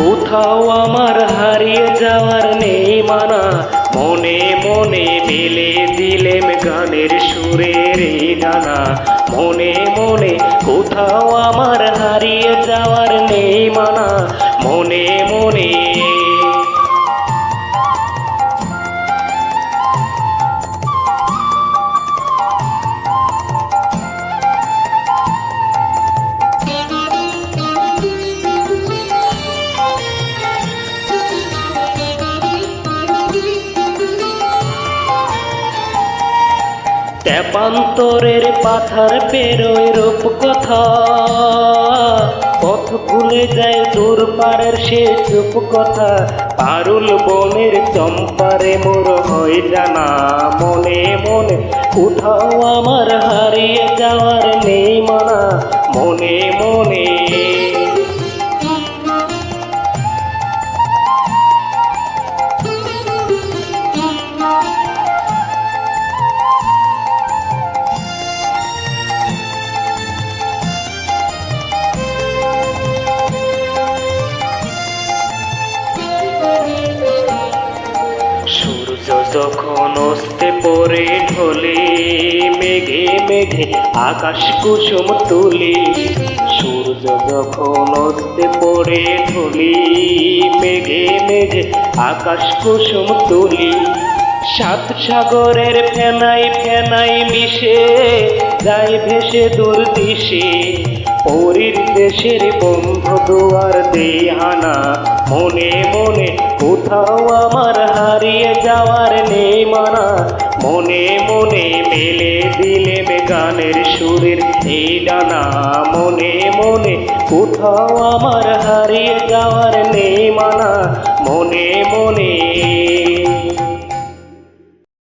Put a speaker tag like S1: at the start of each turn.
S1: কোথাও আমার হারিয়ে যাওয়ার নেই মানা। মনে মনে মেলে দিলেম গানের সুরের ডানা। মনে মনে কোথাও আমার হারিয়ে যাওয়ার নেই মানা। মনে মনে তেপান্তরের পাথার পেরোয় রূপ কথা পথ ভুলে যায় দূর পারের সে চুপ কথা পারুল বনের চম্পারে মোর হয় জানা। মনে মনে কোথাও আমার হারিয়ে যাওয়ার নেই মানা। মনে মনে যখন অস্তে পরে ঢলে, মেঘে মেঘে আকাশ কুসুম তুলি, সূর্য যখন অস্তে পড়ে ঢলি, মেঘে মেঘে আকাশ কুসুম তুলি, সাত সাগরের ফেনাই ফেনাই মিশে যায় ভেসে দূর দিশে পরীর দেশের বন্ধু দুয়ার দেহানা, মনে মনে কোথাও আমার হারিয়ে যাওয়ার নেই মানা মনে মনে মেলে দিলে গানের সুরের এই ডানা। মনে মনে কোথাও আমার হারিয়ে যাওয়ার নেই মানা মনে মনে